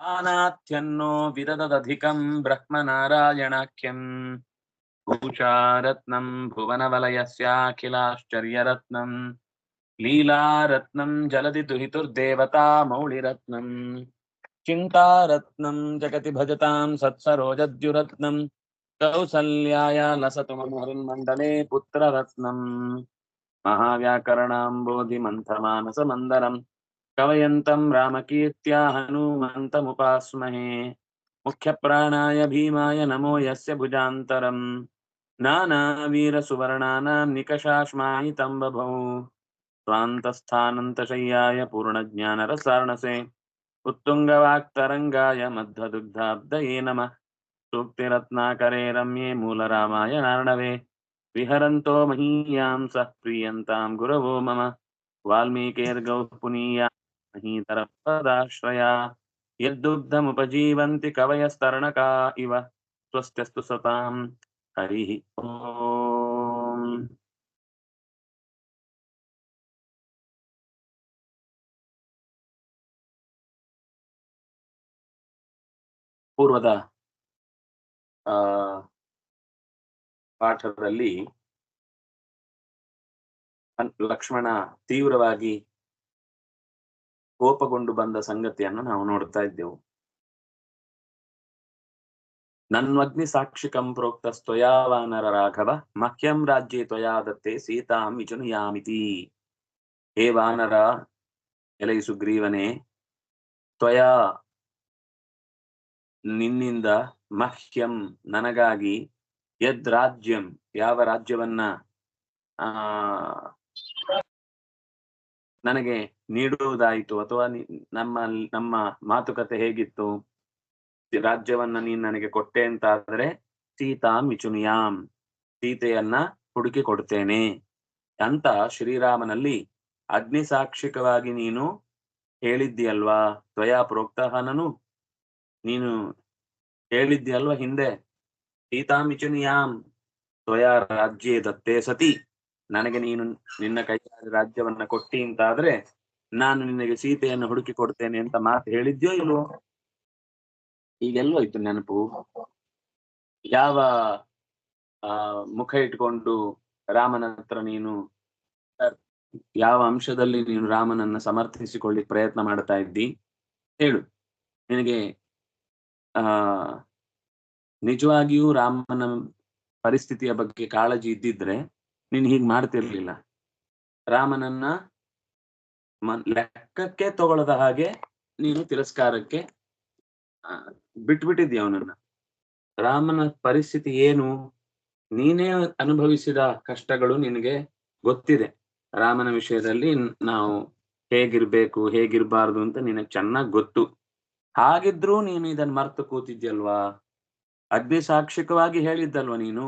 आनात्यन्नो विदददधिकं ब्रह्मनारायणाख्यम्। भूषारत्नं भुवनवलयस्याखिलाश्चर्यरत्नं, लीलारत्नं जलति चिंता चिन्तारत्नं जगति भजतां सत्सरोजद्युरत्नं कौसल्याय लसतु ममहरुन्मण्डले पुत्ररत्नम् महाव्याकरणाम्बोधिमन्थमानसमन्दरम्। कवयन्तम् रामकीर्त्या हनूमन्तमुपास्महे मुख्यप्राणाय भीमाय नमो यस्य भुजान्तरम् नानावीरसुवर्णानाम् निकषाश्मायितम् बभौ स्वान्तस्थानन्तशय्याय पूर्णज्ञानरसार्णसे उत्तुङ्गवाक्तरङ्गाय मध्वदुग्धाब्दये नमः सूक्तिरत्नाकरे रम्ये मूलरामाय नार्णवे विहरन्तो महीयां सः प्रीयन्तां गुरवो मम वाल्मीकिर्गौ पुनीया महीतरपदाश्रया यद्दुग्धमुपजीवन्ति कवयस्तरणका इव स्वस्त्यस्तु सतां हरिः ओम् ಪೂರ್ವದ ಆ ಪಾಠದಲ್ಲಿ ಹನ್- ಲಕ್ಷ್ಮಣ ತೀವ್ರವಾಗಿ ಕೋಪಗೊಂಡು ಬಂದ ಸಂಗತಿಯನ್ನು ನಾವು ನೋಡ್ತಾ ಇದ್ದೆವು. ನನ್ವಗ್ನಿ ಸಾಕ್ಷಿಕಂ ಪ್ರೋಕ್ತ ಸ್ತೊಯಾವಾನರ ರಾಘವ, ಮಹ್ಯಂ ರಾಜ್ಯೆ ತ್ವಯಾದತ್ತೆ, ಸೀತಾಂ ವಿಚುನುಯಾಮಿತಿ ಹೇ ವಾನರ, ಎಲೈ ಸುಗ್ರೀವನೇ, ತ್ವಯಾ ನಿನ್ನಿಂದ ಮಹ್ಯಂ ನನಗಾಗಿ ಯದ್ ರಾಜ್ಯಂ, ಯಾವ ರಾಜ್ಯವನ್ನ, ಆ ನನಗೆ ನೀಡುವುದಾಯಿತು ಅಥವಾ ನಮ್ಮ ನಮ್ಮ ಮಾತುಕತೆ ಹೇಗಿತ್ತು? ರಾಜ್ಯವನ್ನ ನೀನ್ ನನಗೆ ಕೊಟ್ಟೆ ಅಂತಾದ್ರೆ, ಸೀತಾ ಮಿಚುನಿಯಾಮ್ ಸೀತೆಯನ್ನ ಹುಡುಕಿ ಕೊಡ್ತೇನೆ ಅಂತ ಶ್ರೀರಾಮನಲ್ಲಿ ಅಗ್ನಿ ಸಾಕ್ಷಿಕವಾಗಿ ನೀನು ಹೇಳಿದ್ದೀಯಲ್ವಾ? ತ್ವಯಾ ಪ್ರೋಕ್ತಹನನು, ನೀನು ಹೇಳಿದ್ದೀಯಲ್ವಾ ಹಿಂದೆ? ಸೀತಾ ಮಿಚುನಿಯಾಮ್ ತ್ವಯಾ ರಾಜ್ಯೇ ದತ್ತೇ ಸತಿ. ನನಗೆ ನೀನು ನಿನ್ನ ಕೈಯಾದ ರಾಜ್ಯವನ್ನ ಕೊಟ್ಟಿ ಅಂತ ಆದ್ರೆ ನಾನು ನಿನಗೆ ಸೀತೆಯನ್ನು ಹುಡುಕಿ ಕೊಡ್ತೇನೆ ಅಂತ ಮಾತು ಹೇಳಿದ್ಯೋ ಇಲ್ವೋ? ಈಗೆಲ್ಲೋಯ್ತು ನೆನಪು. ಯಾವ, ಆ, ಮುಖ ಇಟ್ಕೊಂಡು ರಾಮನ ಹತ್ರ ನೀನು, ಯಾವ ಅಂಶದಲ್ಲಿ ನೀನು ರಾಮನನ್ನ ಸಮರ್ಥಿಸಿಕೊಳ್ಳಿಕ್ ಪ್ರಯತ್ನ ಮಾಡ್ತಾ ಇದ್ದಿ? ಹೇಳು. ನಿನಗೆ, ಆ, ನಿಜವಾಗಿಯೂ ರಾಮನ ಪರಿಸ್ಥಿತಿಯ ಬಗ್ಗೆ ಕಾಳಜಿ ಇದ್ದಿದ್ರೆ ನೀನು ಹೀಗ್ ಮಾಡ್ತಿರ್ಲಿಲ್ಲ. ರಾಮನನ್ನ ಲೆಕ್ಕಕ್ಕೆ ತಗೊಳ್ಳದ ಹಾಗೆ ನೀನು ತಿರಸ್ಕಾರಕ್ಕೆ ಬಿಟ್ಬಿಟ್ಟಿದ್ದೀಯ ಅವನನ್ನ. ರಾಮನ ಪರಿಸ್ಥಿತಿ ಏನು? ನೀನೇ ಅನುಭವಿಸಿದ ಕಷ್ಟಗಳು ನಿನಗೆ ಗೊತ್ತಿದೆ. ರಾಮನ ವಿಷಯದಲ್ಲಿ ನಾವು ಹೇಗಿರ್ಬೇಕು, ಹೇಗಿರ್ಬಾರ್ದು ಅಂತ ನಿನಗೆ ಚೆನ್ನಾಗ್ ಗೊತ್ತು. ಹಾಗಿದ್ರೂ ನೀನು ಇದನ್ನ ಮರ್ತು ಕೂತಿದ್ಯಲ್ವಾ? ಅಗ್ನಿ ಸಾಕ್ಷಿಕವಾಗಿ ಹೇಳಿದ್ದಲ್ವಾ ನೀನು?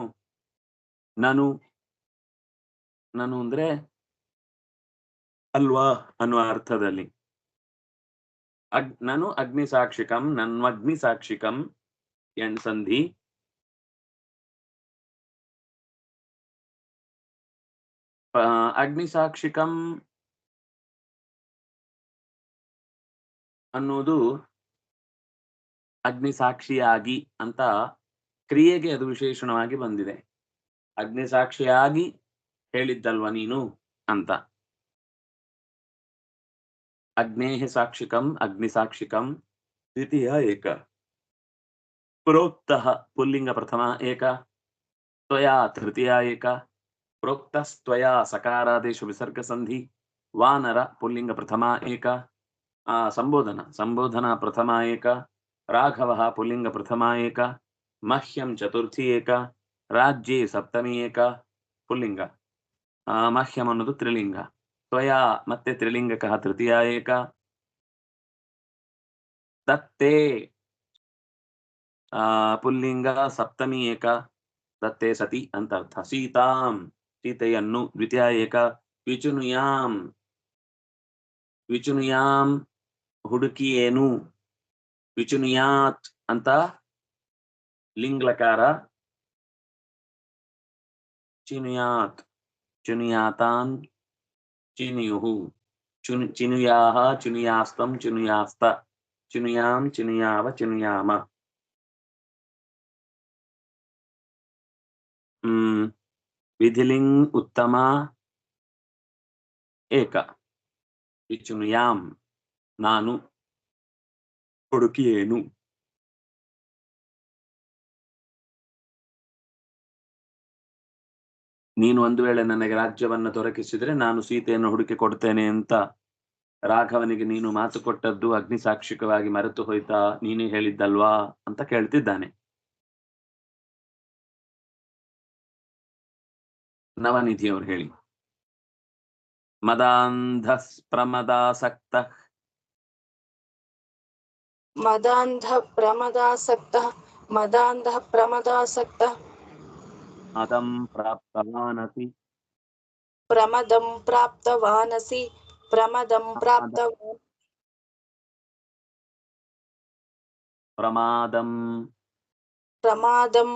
ನಾನು ನಾನು ಅಂದ್ರೆ ಅಲ್ವಾ ಅನ್ನುವ ಅರ್ಥದಲ್ಲಿ. ಅಗ್, ನಾನು ಅಗ್ನಿ ಸಾಕ್ಷಿಕಂ ನನ್ವಗ್ನಿ ಸಾಕ್ಷಿಕಂ ಎಣ್ ಸಂಧಿ. ಅಗ್ನಿ ಸಾಕ್ಷಿಕಂ ಅನ್ನೋದು ಅಗ್ನಿ ಸಾಕ್ಷಿಯಾಗಿ ಅಂತ ಕ್ರಿಯೆಗೆ ಅದು ವಿಶೇಷಣವಾಗಿ ಬಂದಿದೆ. ಅಗ್ನಿ ಸಾಕ್ಷಿಯಾಗಿ ಹೇಳಿದ್ದಲ್ವ ನೀನು ಅಂತ. ಅಗ್ನೇಹ ಸಾಕ್ಷಿಕಂ ಅಗ್ನಿ ಸಾಕ್ಷಿಕಂ ದ್ವಿತೀಯ ಏಕ. ಪ್ರೋಕ್ತಃ ಪುಲ್ಲಿಂಗ ಪ್ರಥಮ ಏಕ. ತ್ವಯಾ ತೃತೀಯ ಏಕ. ಪ್ರೋಕ್ತಸ್ತ್ವಯಾ ಸಕಾರಾದೇಶು ವಿಸರ್ಗ ಸಂಧಿ. ವಾನರ ಪುಲ್ಲಿಂಗ ಪ್ರಥಮ ಏಕ. ಆ ಸಂಬೋಧನ. ಸಂಬೋಧನ ಪ್ರಥಮ ಏಕ. ರಾಘವ ಪುಲ್ಲಿಂಗ ಪ್ರಥಮ ಏಕ. ಮಹ್ಯಂ ಚತುರ್ಥಿ ಏಕ. ರಾಜ್ಯೇ ಸಪ್ತಮಿ ಏಕ. ಪುಲ್ಲಿಂಗ. ಆ, ಮಹ್ಯಂ ಅನ್ನೋದು ತ್ರಿಲಿಂಗ. ತ್ವಯಾ ಮತ್ತೆ ತ್ರಿಲಿಂಗಕಃ ತೃತೀಯ ಏಕ. ದತ್ತೇ. ಆ, ಪುಲ್ಲಿಂಗ ಸಪ್ತಮಿ ಏಕ. ದತ್ತೇ ಸತಿ ಅಂತ ಅರ್ಥ. ಸೀತಾಂ. ಸೀತೆಯನ್ನು ದ್ವಿತೀಯ ಏಕ. ವಿಚುನುಯಾಂ. ವಿಚುನುಯಾಂ ಹುಡುಕಿ ಏನು? ವಿಚುನುಯಾತ್ ಅಂತ ಲಿಂಗ್ಲಕಾರ. ಚಿನುಯಾತ್ ಚುನುಯಾತಾನ್ ಚಿನುಯುಹು ಚುನು ಚಿನುಯಾಹ ಚುನುಯಾಸ್ತಂ ಚುನುಯಾಸ್ತ ಚಿನುಯಾಂ ಚಿನುಯಾವ ಚಿನುಯಾಮ ಹ್ಮ್ ವಿಧಿಲಿಂಗ್ ಉತ್ತಮ ಏಕ ವಿಚುನುಯಾಂ ನಾನು ಹುಡುಕಿಯೇನು ನೀನು ಒಂದು ವೇಳೆ ನನಗೆ ರಾಜ್ಯವನ್ನು ದೊರಕಿಸಿದ್ರೆ ನಾನು ಸೀತೆಯನ್ನು ಹುಡುಕಿ ಕೊಡ್ತೇನೆ ಅಂತ ರಾಘವನಿಗೆ ನೀನು ಮಾತು ಕೊಟ್ಟದ್ದು ಅಗ್ನಿಸಾಕ್ಷಿಕವಾಗಿ ಮರೆತು ಹೋಯ್ತಾ ನೀನೇ ಹೇಳಿದ್ದಲ್ವಾ ಅಂತ ಕೇಳ್ತಿದ್ದಾನೆ. ನವನಿಧಿಯವರು ಹೇಳಿ. ಮದಾಂಧ ಪ್ರಮದಾಸಕ್ತ ಮದಾಂಧ ಪ್ರಮದಾಸಕ್ತ ಮದಾಂಧ ಪ್ರಮದಾಸಕ್ತ ಮದಂ ಪ್ರಾಪ್ತವಾನಸಿ ಪ್ರಮದಂ ಪ್ರಾಪ್ತವಾನಸಿ ಪ್ರಮದಂ ಪ್ರಾಪ್ತವಾನ್ ಪ್ರಮಾದಂ ಪ್ರಮಾದಂ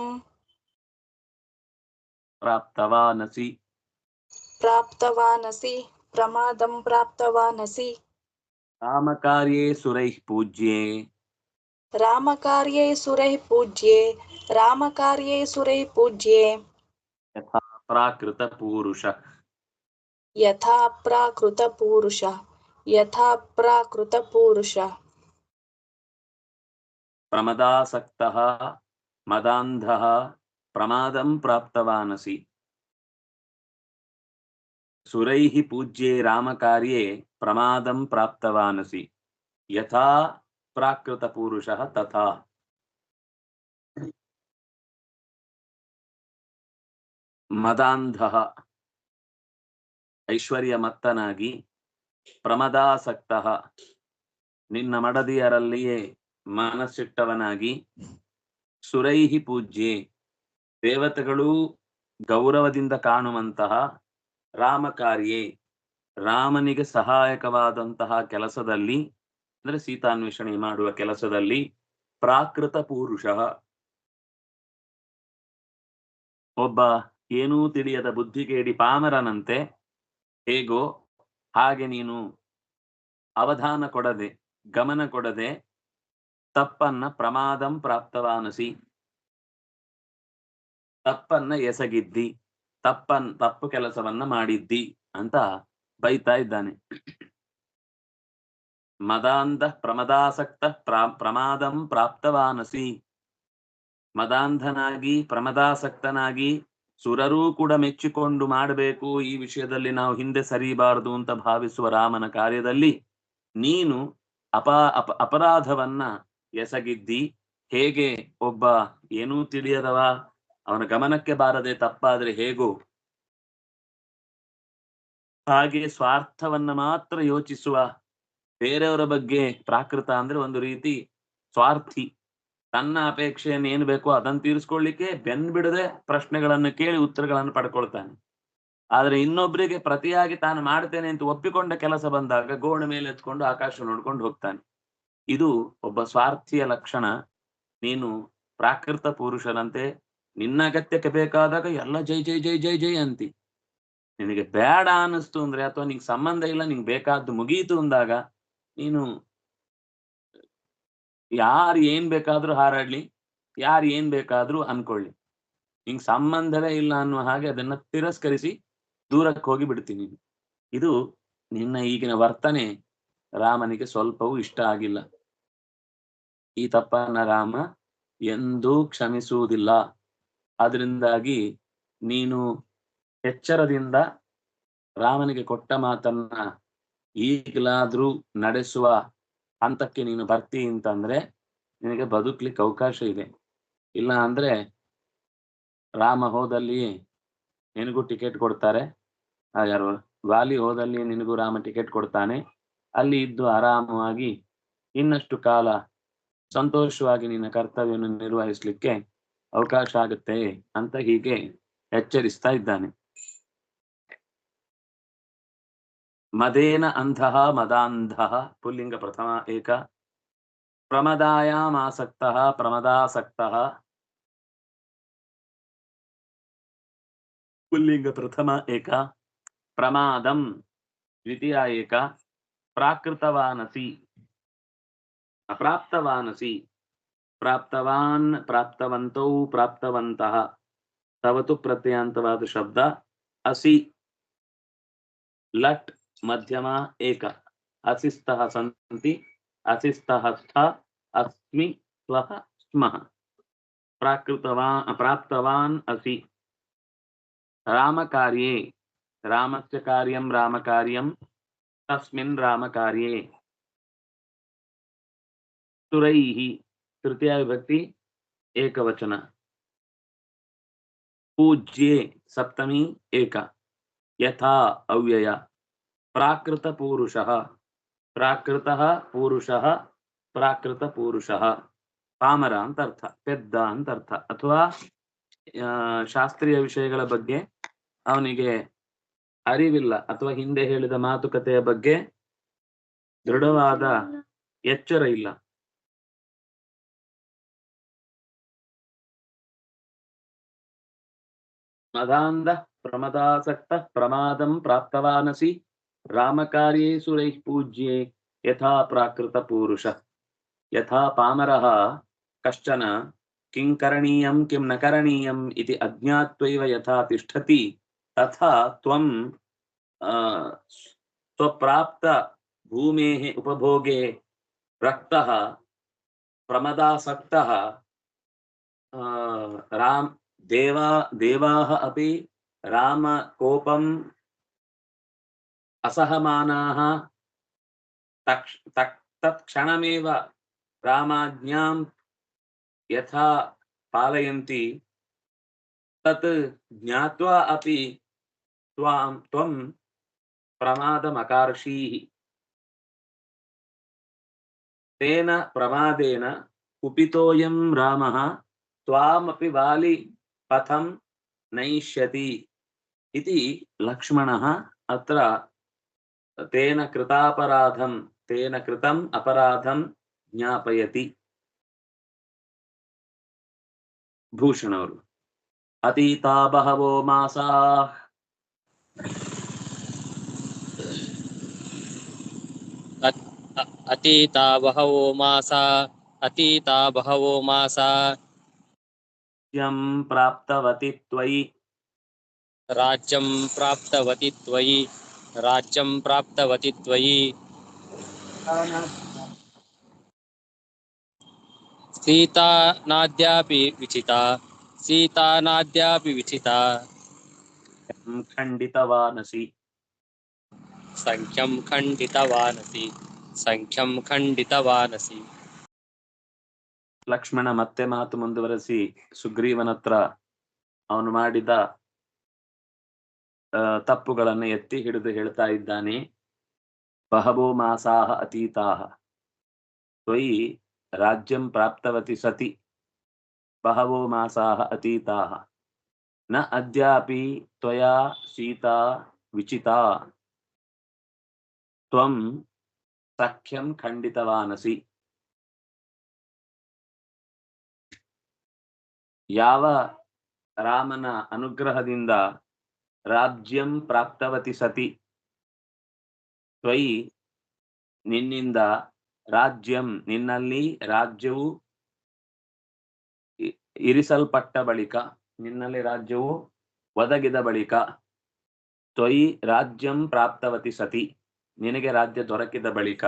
ಪ್ರಾಪ್ತವಾನಸಿ ಪ್ರಾಪ್ತವಾನಸಿ ಪ್ರಮಾದಂ ಪ್ರಾಪ್ತವಾನಸಿ ಕಾಮಕಾರ್ಯೇ ಸುರೈಃ ಪೂಜ್ಯೇ ರಾಮಕಾರ್ಯೇ ಸುರೈಃ ಪೂಜ್ಯೆ ರಾಮಕಾರ್ಯೇ ಸುರೈಃ ಪೂಜ್ಯೆ ಯಥಾ ಪ್ರಾಕೃತ ಪೂರುಷ ಯಥಾ ಪ್ರಾಕೃತ ಪೂರುಷ ಯಥಾ ಪ್ರಾಕೃತ ಪೂರುಷ ಪ್ರಮದಾಸಕ್ತಃ ಮದಾಂಧಃ ಪ್ರಮಾದಂ ಪ್ರಾಪ್ತವಾನಸಿ ಸುರೈಃ ಪೂಜ್ಯೇ ರಾಮಕಾರ್ಯೇ ಪ್ರಮಾದಂ ಪ್ರಾಪ್ತವಾನಸಿ ಯಥಾ ಐಶ್ವರ್ಯ ಮತ್ತನಾಗಿ ಪ್ರಮದಾಸಕ್ತ. ಮದಾಂಧಃ ಪ್ರಮದಾಸಕ್ತಃ ನಿನ್ನ ಮಡದಿಯರಲ್ಲಿಯೇ ಮಾನಸಿಟ್ಟವನಾಗಿ ಸುರೈಹಿ ಪೂಜ್ಯೆ. ದೇವತೆಗಳು ಗೌರವದಿಂದ ಕಾಣುವಂತಹ ರಾಮಕಾರ್ಯೆ. ರಾಮನಿಗೆ ಸಹಾಯಕವಾದಂತಹ ಕೆಲಸದಲ್ಲಿ, ಅಂದ್ರೆ ಸೀತಾನ್ವೇಷಣೆ ಮಾಡುವ ಕೆಲಸದಲ್ಲಿ ಪ್ರಾಕೃತ ಪುರುಷ. ಒಬ್ಬ ಏನೂ ತಿಳಿಯದ ಬುದ್ಧಿಗೇಡಿ ಪಾಮರನಂತೆ, ಹೇಗೋ ಹಾಗೆ ನೀನು ಅವಧಾನ ಕೊಡದೆ, ಗಮನ ಕೊಡದೆ ತಪ್ಪನ್ನ ಪ್ರಮಾದಂ ಪ್ರಾಪ್ತವಾನಸಿ. ತಪ್ಪನ್ನ ಎಸಗಿದ್ದಿ, ತಪ್ಪನ್, ತಪ್ಪು ಕೆಲಸವನ್ನ ಮಾಡಿದ್ದಿ ಅಂತ ಬೈತಾ ಇದ್ದಾನೆ. ಮದಾಂಧ ಪ್ರಮದಾಸಕ್ತ ಪ್ರಾ- ಪ್ರಮಾದಂ ಪ್ರಾಪ್ತವಾನಸಿ. ಮದಾಂಧನಾಗಿ, ಪ್ರಮದಾಸಕ್ತನಾಗಿ ಸುರರೂ ಕೂಡ ಮೆಚ್ಚಿಕೊಂಡು ಮಾಡಬೇಕು. ಈ ವಿಷಯದಲ್ಲಿ ನಾವು ಹಿಂದೆ ಸರಿಬಾರದು ಅಂತ ಭಾವಿಸುವ ರಾಮನ ಕಾರ್ಯದಲ್ಲಿ ನೀನು ಅಪ ಅಪ, ಅಪರಾಧವನ್ನ ಎಸಗಿದ್ದಿ. ಹೇಗೆ ಒಬ್ಬ ಏನೂ ತಿಳಿಯದವ? ಅವನ ಗಮನಕ್ಕೆ ಬಾರದೆ ತಪ್ಪಾದ್ರೆ ಹೇಗೋ? ಹಾಗೆ ಸ್ವಾರ್ಥವನ್ನ ಮಾತ್ರ ಯೋಚಿಸುವ. ಬೇರೆಯವರ ಬಗ್ಗೆ ಪ್ರಾಕೃತ ಅಂದ್ರೆ ಒಂದು ರೀತಿ ಸ್ವಾರ್ಥಿ. ತನ್ನ ಅಪೇಕ್ಷೆಯನ್ನು ಏನು ಬೇಕೋ ಅದನ್ನು ತೀರಿಸ್ಕೊಳ್ಳಿಕ್ಕೆ ಬೆನ್ ಬಿಡದೆ ಪ್ರಶ್ನೆಗಳನ್ನು ಕೇಳಿ ಉತ್ತರಗಳನ್ನು ಪಡ್ಕೊಳ್ತಾನೆ. ಆದ್ರೆ ಇನ್ನೊಬ್ಬರಿಗೆ ಪ್ರತಿಯಾಗಿ ತಾನು ಮಾಡ್ತೇನೆ ಅಂತ ಒಪ್ಪಿಕೊಂಡ ಕೆಲಸ ಬಂದಾಗ ಗೋಣ ಮೇಲೆ ಎತ್ಕೊಂಡು ಆಕಾಶ ನೋಡ್ಕೊಂಡು ಹೋಗ್ತಾನೆ. ಇದು ಒಬ್ಬ ಸ್ವಾರ್ಥಿಯ ಲಕ್ಷಣ. ನೀನು ಪ್ರಾಕೃತ ಪುರುಷನಂತೆ ನಿನ್ನ ಅಗತ್ಯಕ್ಕೆ ಬೇಕಾದಾಗ ಎಲ್ಲ ಜೈ ಜೈ ಜೈ ಜೈ ಜೈ ಅಂತಿ. ನಿನಗೆ ಬೇಡ ಅನ್ನಿಸ್ತು ಅಂದ್ರೆ ಅಥವಾ ನಿಂಗೆ ಸಂಬಂಧ ಇಲ್ಲ, ನಿಂಗೆ ಬೇಕಾದ್ದು ಮುಗಿಯಿತು ಅಂದಾಗ ನೀನು ಯಾರು ಏನ್ ಬೇಕಾದ್ರೂ ಹಾರಾಡ್ಲಿ, ಯಾರು ಏನ್ ಬೇಕಾದ್ರೂ ಅನ್ಕೊಳ್ಳಿ. ಹಿಂಗ್ ಸಂಬಂಧವೇ ಇಲ್ಲ ಅನ್ನುವ ಹಾಗೆ ಅದನ್ನ ತಿರಸ್ಕರಿಸಿ ದೂರಕ್ಕೆ ಹೋಗಿ ಬಿಡ್ತೀನಿ. ಇದು ನಿನ್ನ ಈಗಿನ ವರ್ತನೆ. ರಾಮನಿಗೆ ಸ್ವಲ್ಪವೂ ಇಷ್ಟ ಆಗಿಲ್ಲ. ಈ ತಪ್ಪನ್ನ ರಾಮ ಎಂದೂ ಕ್ಷಮಿಸುವುದಿಲ್ಲ. ಅದರಿಂದಾಗಿ ನೀನು ಎಚ್ಚರದಿಂದ ರಾಮನಿಗೆ ಕೊಟ್ಟ ಮಾತನ್ನ ಈಗಲಾದ್ರೂ ನಡೆಸುವ ಹಂತಕ್ಕೆ ನೀನು ಬರ್ತಿ ಅಂತಂದ್ರೆ ನಿನಗೆ ಬದುಕ್ಲಿಕ್ಕೆ ಅವಕಾಶ ಇದೆ. ಇಲ್ಲ ಅಂದ್ರೆ ರಾಮ ಹೋದಲ್ಲಿ ನಿನಗೂ ಟಿಕೆಟ್ ಕೊಡ್ತಾರೆ. ಯಾರು ವಾಲಿ ಹೋದಲ್ಲಿ ನಿನಗೂ ರಾಮ ಟಿಕೆಟ್ ಕೊಡ್ತಾನೆ. ಅಲ್ಲಿ ಇದ್ದು ಆರಾಮವಾಗಿ ಇನ್ನಷ್ಟು ಕಾಲ ಸಂತೋಷವಾಗಿ ನಿನ್ನ ಕರ್ತವ್ಯವನ್ನು ನಿರ್ವಹಿಸ್ಲಿಕ್ಕೆ ಅವಕಾಶ ಆಗುತ್ತೆ ಅಂತ ಹೀಗೆ ಎಚ್ಚರಿಸ್ತಾ ಇದ್ದಾನೆ. ಮದೇನ ಅಂಧಃ ಮದಾಂಧಃ ಪುಲ್ಲಿಂಗ ಪ್ರಥಮ ಏಕ ಪ್ರಮದಾಯಾಮಾಸಕ್ತಃ ಪ್ರಮದಾಸಕ್ತಃ ಪುಲ್ಲಿಂಗ ಪ್ರಥಮ ಏಕ ಪ್ರಮಾದಂ ದ್ವಿತೀಯ ಏಕ ಪ್ರಾಕೃತವಾನಸಿ ಅಪ್ರಾಪ್ತವಾನಸಿ ಪ್ರಾಪ್ತವಾನ್ ಪ್ರಾಪ್ತವಂತೌ ಪ್ರಾಪ್ತವಂತಹ ತವತು ಪ್ರತ್ಯಯಾಂತವಾದ ಶಬ್ದ ಅಸಿ ಲಟ್ ಮಧ್ಯಮ ಏಕ ಅಸಿಸ್ತಃ ಸಂತಿ ಅಸಿಸ್ತಃ ಸ್ಥ ಅಸ್ಮಿ ಸ್ವಃ ಸ್ಮಃ ಪ್ರಾಕೃತವಾನ್ ಪ್ರಾಪ್ತವಾನ್ ಅಸಿ ರಾಮಕಾರ್ಯೇ ರಾಮಸ್ಯ ಕಾರ್ಯಂ ರಾಮಕಾರ್ಯಂ ತಸ್ಮಿನ್ ರಾಮಕಾರ್ಯೇ ಸುರೈಃ ತೃತೀಯ ವಿಭಕ್ತಿ ಏಕವಚನ ಪೂಜ್ಯೆ ಸಪ್ತಮಿ ಏಕ ಯಥಾ ಅವ್ಯಯ ಪ್ರಾಕೃತ ಪೂರುಷ. ಪ್ರಾಕೃತ ಪೂರುಷ ಪ್ರಾಕೃತ ಪೂರುಷ. ಪಾಮರ ಅಂತ ಅರ್ಥ, ಪೆದ್ದ ಅಂತ ಅರ್ಥ. ಅಥವಾ ಶಾಸ್ತ್ರೀಯ ವಿಷಯಗಳ ಬಗ್ಗೆ ಅವನಿಗೆ ಅರಿವಿಲ್ಲ ಅಥವಾ ಹಿಂದೆ ಹೇಳಿದ ಮಾತುಕತೆಯ ಬಗ್ಗೆ ದೃಢವಾದ ಎಚ್ಚರ ಇಲ್ಲ. ಮದಾಂಧ ಪ್ರಮದಾಸಕ್ತ ಪ್ರಮಾದಂ ಪ್ರಾಪ್ತವಾನಸಿ. रामकार्ये सुरैः पूज्ये यथा प्राकृतपूरुषः। यथा पामरः, कश्चन किं करणीयं, किं न करणीयम् इति अज्ञात्वैव यथा तिष्ठति, तथा त्वं स्वप्राप्तभूमेः उपभोगे रक्तः, प्रमदासक्तः राम, देवा, देवाः अपि रामकोपं असहमानाः। तक्ष, तक्, तत्क्षणमेव रामाज्ञां यथा पालयन्ति, तत् ज्ञात्वा अपि त्वां, त्वं प्रमादमकार्षीः। तेन प्रमादेन कुपितोऽयं रामः त्वामपि वालि पथं नयिष्यति इति लक्ष्मणः अत्र तेन कृतापराधं तेन कृतम् अपराधं ज्ञापयति ಭೂಷಣ್ ಅವರು ಅತೀತಾ ಬಹವೋ ಮಾಸಾ अतीता बहवो मासा अतीता बहवो मासा ಯಂ ಪ್ರಾಪ್ತವತಿ ತ್ವಯಿ राज्यं प्राप्तवती त्वयि రాజ్యం ప్రాప్తవతి త్వయి సీతానాద్యాపి విచిత సీతానాద్యాపి విచిత ఖండితవానసి సంఖ్యం ఖండితవానసి సంఖ్యం ఖండితవానసి ಲಕ್ಷ್ಮಣ ಮತ್ತೆ ಮಾತು ಮುಂದುವರೆಸಿ సుగ్రీవనత్ర అవును మాడిద ತಪ್ಪುಗಳನ್ನು ಎತ್ತಿ ಹಿಡಿದು ಹೇಳ್ತಾ ಇದ್ದಾನೆ. ಬಹವೋ ಮಾಸಾಹ ಅತೀತಾಹ. ತ್ವಯಿ ರಾಜ್ಯಂ ಪ್ರಾಪ್ತವತಿ ಸತಿ. ಬಹವೋ ಮಾಸಾಹ ಅತೀತಾಹ. ನ ಅದ್ಯಾಪಿ ತ್ವಯಾ ಸೀತಾ ವಿಚಿತಾ. ತ್ವಂ ಸಖ್ಯಂ ಖಂಡಿತವಾನಸಿ. ಯಾವ ರಾಮನ ಅನುಗ್ರಹದಿಂದ ರಾಜ್ಯಂ ಪ್ರಾಪ್ತವತಿ ಸತಿ. ತ್ವಯಿ ನಿನ್ನಿಂದ ರಾಜ್ಯಂ ನಿನ್ನಲ್ಲಿ ರಾಜ್ಯವು ಇರಿಸಲ್ಪಟ್ಟ ಬಳಿಕ, ನಿನ್ನಲ್ಲಿ ರಾಜ್ಯವು ಒದಗಿದ ಬಳಿಕ, ತ್ವಯಿ ರಾಜ್ಯಂ ಪ್ರಾಪ್ತವತಿ ಸತಿ. ನಿನಗೆ ರಾಜ್ಯ ದೊರಕಿದ ಬಳಿಕ,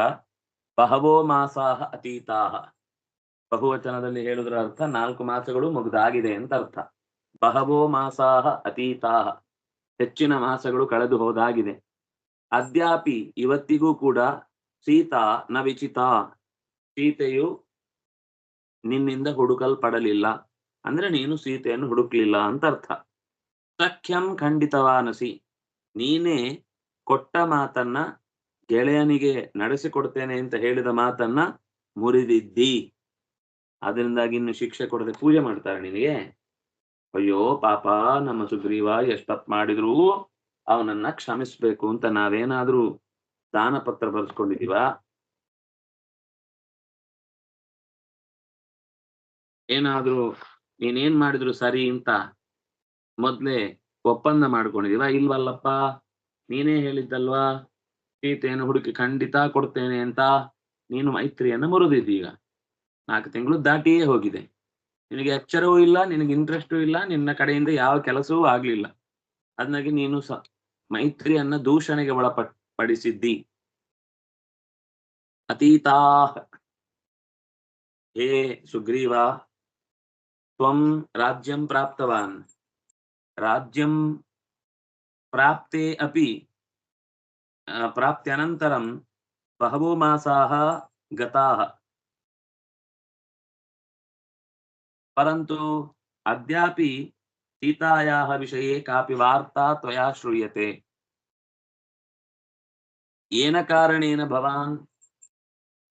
ಬಹವೋ ಮಾಸಾಹ ಅತೀತಾಹ. ಬಹುವಚನದಲ್ಲಿ ಹೇಳುವುದರ ಅರ್ಥ ನಾಲ್ಕು ಮಾಸಗಳು ಮುಗ್ದಾಗಿದೆ ಅಂತ ಅರ್ಥ. ಬಹವೋ ಮಾಸಾಹ ಅತೀತಾಹ. ಹೆಚ್ಚಿನ ಮಾಸಗಳು ಕಳೆದು ಹೋದಾಗಿದೆ. ಅದ್ಯಾಪಿ ಇವತ್ತಿಗೂ ಕೂಡ ಸೀತಾ ನ ವಿಚಿತಾ ಸೀತೆಯು ನಿನ್ನಿಂದ ಹುಡುಕಲ್ಪಡಲಿಲ್ಲ. ಅಂದ್ರೆ ನೀನು ಸೀತೆಯನ್ನು ಹುಡುಕ್ಲಿಲ್ಲ ಅಂತ ಅರ್ಥ ಸಖ್ಯಂ ಖಂಡಿತವಾನಸಿ. ನೀನೇ ಕೊಟ್ಟ ಮಾತನ್ನ ಗೆಳೆಯನಿಗೆ ನಡೆಸಿಕೊಡ್ತೇನೆ ಅಂತ ಹೇಳಿದ ಮಾತನ್ನ ಮುರಿದಿದ್ದಿ. ಅದರಿಂದಾಗಿ ಇನ್ನು ಶಿಕ್ಷೆ ಕೊಡದೆ ಪೂಜೆ ಮಾಡ್ತಾರೆ ನಿನಗೆ? ಅಯ್ಯೋ, ಪಾಪ, ನಮ್ಮ ಸುಗ್ರೀವ ಎಷ್ಟ್ ತಪ್ಪು ಮಾಡಿದ್ರು, ಅವನನ್ನ ಕ್ಷಮಿಸ್ಬೇಕು ಅಂತ ನಾವೇನಾದ್ರೂ ದಾನ ಪತ್ರ ಬರ್ಸ್ಕೊಂಡಿದೀವ ಏನಾದ್ರೂ ನೀನೇನ್ ಮಾಡಿದ್ರು ಸರಿ ಅಂತ ಮೊದ್ಲೇ ಒಪ್ಪಂದ ಮಾಡ್ಕೊಂಡಿದೀವ ಇಲ್ವಲ್ಲಪ್ಪ, ನೀನೇ ಹೇಳಿದ್ದಲ್ವಾ? ಸೀತೆಯನ್ನು ಹುಡುಕಿ ಖಂಡಿತ ಕೊಡ್ತೇನೆ ಅಂತ ನೀನು ಮೈತ್ರಿಯನ್ನ ಮುರಿದಿದ್ದೀಗ ನಾಲ್ಕು ತಿಂಗಳು ದಾಟಿಯೇ ಹೋಗಿದೆ. ನಿನಗೆ ಎಚ್ಚರವೂ ಇಲ್ಲ, ನಿನಗೆ ಇಂಟ್ರೆಸ್ಟೂ ಇಲ್ಲ, ನಿನ್ನ ಕಡೆಯಿಂದ ಯಾವ ಕೆಲಸವೂ ಆಗ್ಲಿಲ್ಲ. ಅದನ್ನಾಗಿ ನೀನು ಸ, ಮೈತ್ರಿಯನ್ನ ದೂಷಣೆಗೆ ಒಳಪಟ್ ಪಡಿಸಿದ್ದಿ ಅತೀತಾ ಹೇ ಸುಗ್ರೀವ, ತ್ವಂ ರಾಜ್ಯಂ ಪ್ರಾಪ್ತವಾನ್. ರಾಜ್ಯಂ ಪ್ರಾಪ್ತೆ ಅಪಿ. ಪ್ರಾಪ್ತ್ಯನಂತರಂ ಬಹವೋ ಮಾಸಾಹ ಗತಾः परन्तु अद्यापि सीतायाः विषये कापि वार्ता त्वया श्रूयते। येन कारणेन भवान्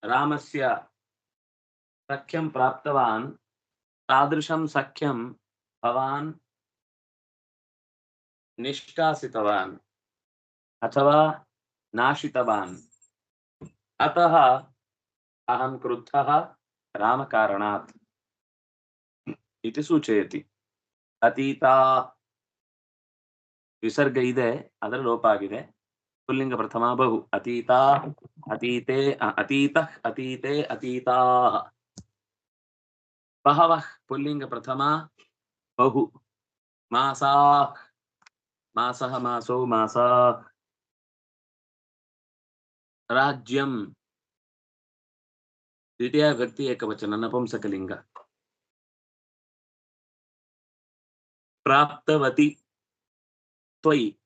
रामस्य सख्यं प्राप्तवान्, तादृशं सख्यं भवान् निष्कासितवान् अथवा नाशितवान्। अतः अहं क्रुद्धः रामकारणात्। इति ಸೂಚಯತಿ. ಅತೀತ ವಿಸರ್ಗ ಇದೆ, ಅದರ ಲೋಪ ಆಗಿದೆ. ಪುಲ್ಲಿಂಗ ಪ್ರಥಮ ಬಹು, ಅತೀತ, ಅತೀತೆ ಅತೀತ, ಅತೀತೆ, ಅತೀತಾ. ಬಹವ, ಪುಲ್ಲಿಂಗ ಪ್ರಥಮ ಬಹು, ಮಾಸಾ, ಮಾಸಃ, ಮಾಸೋ, ಮಾಸಾ. ರಾಜ್ಯಂ. ದ್ವಿತೀಯ ವ್ಯಕ್ತಿ ಏಕವಚನ, ನಪುಂಸಕಲಿಂಗ. ಪ್ರಾಪ್ತವತಿ ತ್ವಯಿ.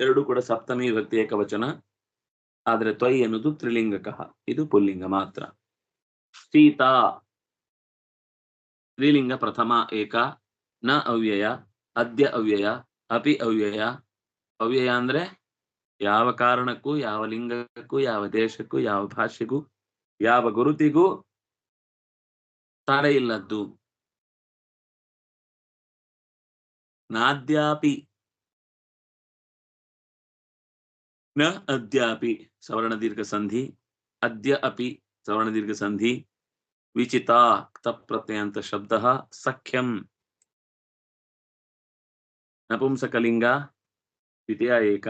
ಎರಡು ಕೂಡ ಸಪ್ತಮಿ ವ್ಯಕ್ತಿ ಏಕವಚನ. ಆದ್ರೆ ತ್ವಯಿ ಎನ್ನುವುದು ತ್ರಿಲಿಂಗಕ. ಇದು ಪುಲ್ಲಿಂಗ ಮಾತ್ರ. ಸೀತಾ. ಸ್ತ್ರೀಲಿಂಗ ಪ್ರಥಮ ಏಕ. ನ ಅವ್ಯಯ, ಅದ್ಯ ಅವ್ಯಯ, ಅಪಿ ಅವ್ಯಯ. ಅವ್ಯಯ ಅಂದ್ರೆ ಯಾವ ಕಾರಣಕ್ಕೂ, ಯಾವ ಲಿಂಗಕ್ಕೂ, ಯಾವ ದೇಶಕ್ಕೂ, ಯಾವ ಭಾಷೆಗೂ, ಯಾವ ಗುರುತಿಗೂ ತಡೆ ಇಲ್ಲದ್ದು. ನಾದ್ಯಾಪಿ ನ ಅದ್ಯಾಪಿ ಸವರ್ಣ ದೀರ್ಘ ಸಂಧಿ ಅದ್ಯ ಅಪಿ ಸವರ್ಣ ದೀರ್ಘ ಸಂಧಿ ವಿಚಿತಾ ಕ್ತ ಪ್ರತ್ಯಂತ ಶಬ್ದ ಸಖ್ಯಂ ನಪುಂಸಕಲಿಂಗ ದ್ವಿತೀಯ ಏಕ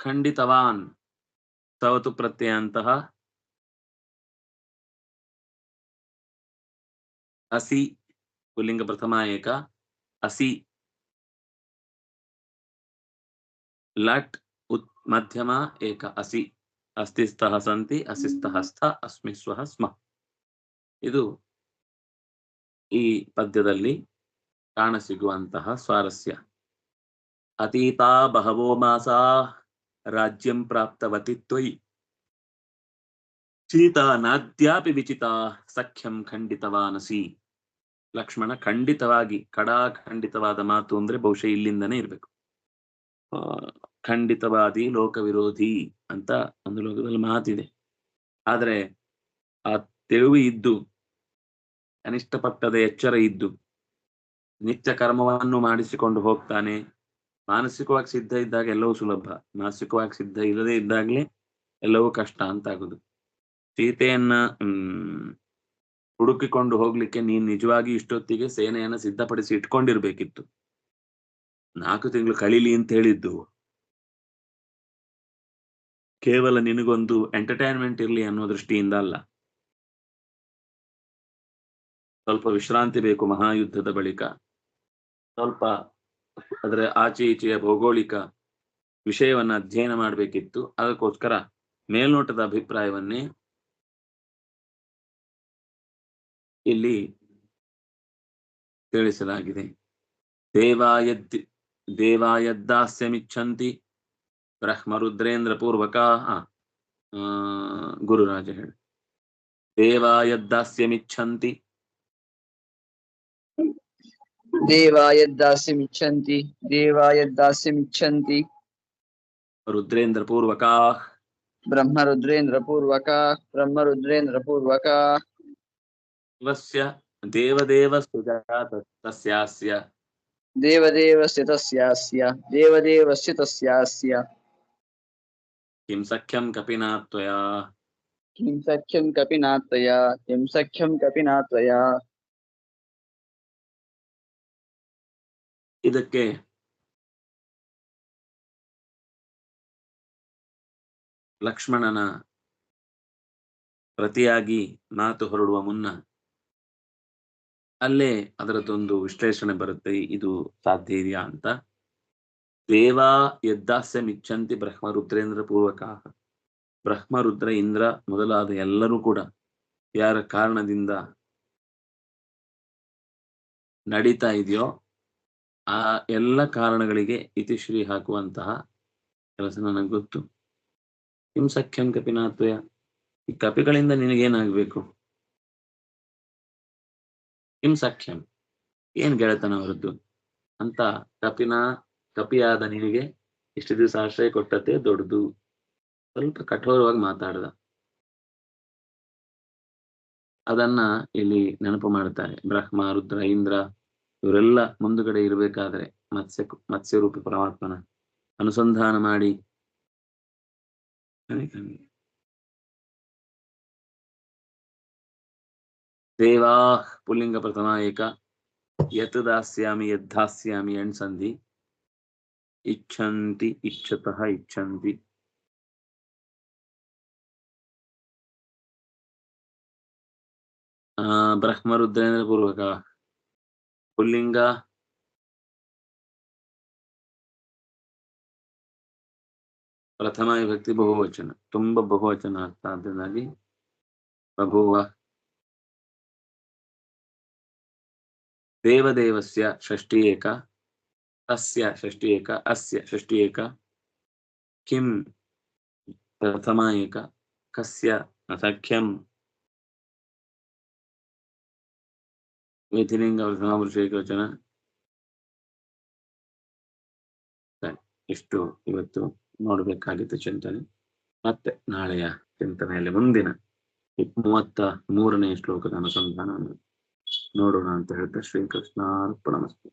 ಖಂಡಿತವಾನ್ ಸವತು ಪ್ರತ್ಯಯಂತಹ ಅಸಿ ಪುಲ್ಲಿಂಗ ಪ್ರಥಮ ಏಕ ಅಸಿ ಲಟ್ ಉತ್ ಮಧ್ಯಮ ಏಕ ಅಸಿ ಅಸ್ತಿಸ್ತಃ ಸಂತಿ ಅಸಿಸ್ತಃ ಸ್ಥ ಅಸ್ಮಿ ಸ್ವಹ ಸ್ಮ. ಇದು ಈ ಪದ್ಯದಲ್ಲಿ ಕಾಣಸಿಗುವಂತಹ ಸ್ವಾರಸ್ಯ. ಅತೀತಾ ಬಹವೋ ಮಾಸಾ ರಾಜ್ಯಂ ಪ್ರಾಪ್ತವತಿ ತ್ವಯಿ. ಚೀತಾ ನಾದ್ಯಾಪಿ ವಿಚಿತಾ ಸಖ್ಯಂ ಖಂಡಿತವಾನಸಿ. ಲಕ್ಷ್ಮಣ ಖಂಡಿತವಾಗಿ ಕಡಾ ಖಂಡಿತವಾದ ಮಾತು ಅಂದ್ರೆ ಬಹುಶಃ ಇಲ್ಲಿಂದನೇ ಇರ್ಬೇಕು. ಖಂಡಿತವಾದಿ ಲೋಕ ವಿರೋಧಿ ಅಂತ ಒಂದು ಲೋಕದಲ್ಲಿ ಮಾತಿದೆ. ಆದ್ರೆ ಆ ತೆಳುವಿ ಇದ್ದು, ಅನಿಷ್ಟಪಟ್ಟದ ಎಚ್ಚರ ಇದ್ದು, ನಿತ್ಯ ಕರ್ಮವನ್ನು ಮಾಡಿಸಿಕೊಂಡು ಹೋಗ್ತಾನೆ, ಮಾನಸಿಕವಾಗಿ ಸಿದ್ಧ ಇದ್ದಾಗ ಎಲ್ಲವೂ ಸುಲಭ. ಮಾನಸಿಕವಾಗಿ ಸಿದ್ಧ ಇಲ್ಲದೆ ಇದ್ದಾಗಲೇ ಎಲ್ಲವೂ ಕಷ್ಟ ಅಂತ ಆಗುದು. ಸೀತೆಯನ್ನ, ಹ್ಮ್ ಹುಡುಕಿಕೊಂಡು ಹೋಗ್ಲಿಕ್ಕೆ ನೀನ್ ನಿಜವಾಗಿ ಇಷ್ಟೊತ್ತಿಗೆ ಸೇನೆಯನ್ನ ಸಿದ್ಧಪಡಿಸಿ ಇಟ್ಕೊಂಡಿರ್ಬೇಕಿತ್ತು. ನಾಲ್ಕು ತಿಂಗಳು ಕಳೀಲಿ ಅಂತ ಹೇಳಿದ್ದು. ಕೇವಲ ನಿನಗೊಂದು ಎಂಟರ್ಟೈನ್ಮೆಂಟ್ ಇರಲಿ ಅನ್ನೋ ದೃಷ್ಟಿಯಿಂದ ಅಲ್ಲ. ಸ್ವಲ್ಪ ವಿಶ್ರಾಂತಿ ಬೇಕು ಮಹಾಯುದ್ಧದ ಬಳಿಕ. ಸ್ವಲ್ಪ ಅದರ ಆಚೆ ಈಚೆಯ ಭೌಗೋಳಿಕ ವಿಷಯವನ್ನ ಅಧ್ಯಯನ ಮಾಡಬೇಕಿತ್ತು. ಅದಕ್ಕೋಸ್ಕರ ಮೇಲ್ನೋಟದ ಅಭಿಪ್ರಾಯವನ್ನೇ ಇಲ್ಲಿ ತಿಳಿಸಲಾಗಿದೆ. ದೇವಾಯದ್ ದೇವಾಯದ್ದಾಸ್ಯಮಿಚ್ಛಂತಿ ಬ್ರಹ್ಮರುದ್ರೇಂದ್ರ ಪೂರ್ವಕ ಗುರುರಾಜ ಹೇಳಿ. ದೇವಾಯದ್ದಾಸ್ಯಮಿಚ್ಛಂತಿ. ದೇವಾಯದ್ದಾಸ್ಯಮಿಚ್ಛಂತಿ ದೇವಾಯದ್ದಾಸ್ಯಮಿಚ್ಛಂತಿ. ರುದ್ರೇಂದ್ರ ಪೂರ್ವಕಾ ಬ್ರಹ್ಮರುದ್ರೇಂದ್ರ ಪೂರ್ವಕ ಬ್ರಹ್ಮ ರುದ್ರೇಂದ್ರ ಪೂರ್ವಕ ಶಿವಸ್ಯ ದೇವದೇವ ಸುಜಾತ ತಸ್ಯಾಸ್ಯ देवदेवस्य तस्यास्य देवदेवस्य तस्यास्य किं सख्यं कपिना त्वया किं सख्यं कपिना त्वया किं सख्यं कपिना त्वया ಇದಕ್ಕೆ ಲಕ್ಷ್ಮಣನ ಪ್ರತಿಯಾಗಿ ಮಾತು ಹೊರಡುವ ಮುನ್ನ ಅಲ್ಲೇ ಅದರದ್ದೊಂದು ವಿಶ್ಲೇಷಣೆ ಬರುತ್ತೆ, ಇದು ಸಾಧ್ಯ ಇದೆಯಾ ಅಂತ. ದೇವಾ ಯದ್ದಾಸ್ಯಮಿಚ್ಛಂತಿ ಬ್ರಹ್ಮ ರುದ್ರೇಂದ್ರ ಪೂರ್ವಕ ಬ್ರಹ್ಮ, ರುದ್ರ, ಇಂದ್ರ ಮೊದಲಾದ ಎಲ್ಲರೂ ಕೂಡ ಯಾರ ಕಾರಣದಿಂದ ನಡೀತಾ ಇದೆಯೋ, ಆ ಎಲ್ಲ ಕಾರಣಗಳಿಗೆ ಇತಿಶ್ರೀ ಹಾಕುವಂತಹ ಕೆಲಸ ನನಗೆ ಗೊತ್ತು. ಹಿಂಸಖ್ಯಂ ಕಪಿನಾತ್ವಯ. ಈ ಕಪಿಗಳಿಂದ ನಿನಗೇನಾಗ್ಬೇಕು? ಕಿಂ ಸಖ್ಯಂ ಏನ್ ಗೆಳೆತನ ಅವರದ್ದು? ಅಂತ ಕಪಿನ ಕಪಿಯಾದ ನಿನಗೆ ಇಷ್ಟು ದಿವಸ ಆಶ್ರಯ ಕೊಟ್ಟತೆ ದೊಡ್ಡದು. ಸ್ವಲ್ಪ ಕಠೋರವಾಗಿ ಮಾತಾಡ್ದ. ಅದನ್ನ ಇಲ್ಲಿ ನೆನಪು ಮಾಡ್ತಾರೆ ಬ್ರಹ್ಮ, ರುದ್ರ, ಇಂದ್ರ ಇವರೆಲ್ಲ ಮುಂದುಗಡೆ ಇರಬೇಕಾದ್ರೆ ಮತ್ಸ್ಯ, ಮತ್ಸ್ಯರೂಪಿ ಪರಮಾತ್ಮನ ಅನುಸಂಧಾನ ಮಾಡಿ. ದೇವಾ ಪುಲ್ಲಿಂಗ ಪ್ರಥಮ ಏಕ ಯತ್ ದಾಸ್ಯಾಮಿ ಯದ್ಧಾಸ್ಯಾಮಿ ಎಣ್ ಸಂಧಿ ಇಚ್ಛಂತಿ ಇಚ್ಛತಃ ಇಚ್ಛಂತಿ ಆ ಬ್ರಹ್ಮರುದ್ರೇಂದ್ರ ಪೂರ್ವಕ ಪುಲ್ಲಿಂಗ ಪ್ರಥಮ ವಿಭಕ್ತಿ ಬಹುವಚನ ತುಂಬ ದೇವದೇವಸ್ಯ ಷಷ್ಟಿ ಏಕ, ಅಸ್ಯ ಷಷ್ಟಿ ಏಕ, ಅಸ್ಯ ಷಷ್ಟಿ ಏಕ, ಕಿಂ ಪ್ರಥಮ ಏಕ, ಕಸ್ಯ ಸಖ್ಯಂ ಮಿಥಿಲಿಂಗ ಪ್ರಥಮ ಪುರುಷ ಏಕವಚನ. ಸರಿ, ಇಷ್ಟು ಇವತ್ತು ನೋಡಬೇಕಾಗಿತ್ತು ಚಿಂತನೆ. ಮತ್ತೆ ನಾಳೆಯ ಚಿಂತನೆಯಲ್ಲಿ ಮುಂದಿನ ಮೂವತ್ತ ಮೂರನೇ ಶ್ಲೋಕದ ಅನುಸಂಧಾನ ನೋಡೋಣ ಅಂತ ಹೇಳ್ತಾ ಶ್ರೀಕೃಷ್ಣಾರ್ಪಣಮಸ್ತು